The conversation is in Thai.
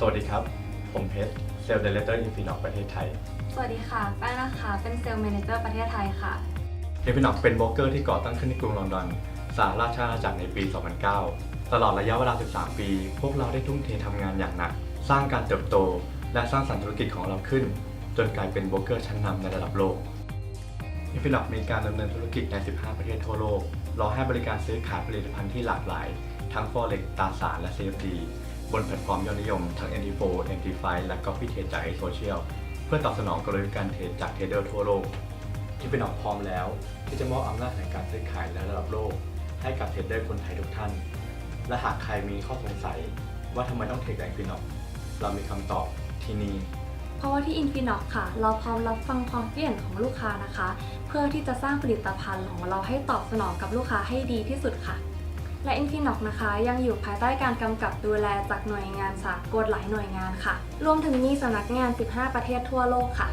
สวัสดีครับ ผมเพชรเซลล์เดเลเตอร์อินฟินอกประเทศไทยสวัสดีค่ะ แป้งนะคะ เป็นเซลล์ a ม a เจอร์ประเทศไทยค่ะ อินฟินอกเป็นโบรกเกอร์ที่ก่อตั้งขึ้นในกรุงลอนดอนสหราชอาณาจักรในปี 2009 ตลอดระยะเวลา 13 ปี พวกเราได้ทุ่มเททำงานอย่างหนัก สร้างการเติบโต และสร้างสรรค์ธุรกิจของเราขึ้น จนกลายเป็นโบรกเกอร์ชั้นนำในระดับโลกอินฟินอกมีการดำเนินธุรกิจใน 15 ประเทศทั่วโลก เราให้บริการซื้อขายผลิตภัณฑ์ที่หลากหลาย ทั้ง Forex ตราสาร และ CFD บนแพลตฟอร์มยอดนิยม ทั้ง NT4 NT5 และ Copy Trade จาก X Social เพื่อตอบสนองกลยุทธ์การเทรดจากเทรดเดอร์ทั่วโลก ที่เป็นออกพร้อมแล้ว ที่จะมอบอำนาจในการซื้อขายในระดับโลก ให้กับเทรดเดอร์คนไทยทุกท่าน และหากใครมีข้อสงสัยว่าทำไมต้องเทรดกับ Equinox เรามีคำตอบที่นี่เพราะว่าที่ Infinox ค่ะ เราพร้อมรับฟังความคิดเห็นของลูกค้านะคะ เพื่อที่จะสร้างผลิตภัณฑ์ของเราให้ตอบสนองกับลูกค้าให้ดีที่สุดค่ะ และ Infinox นะคะยังอยู่ภายใต้การกำกับดูแลจากหน่วยงานสากลหลายหน่วยงานค่ะ รวมถึงมีสำนักงาน 15 ประเทศทั่วโลกค่ะ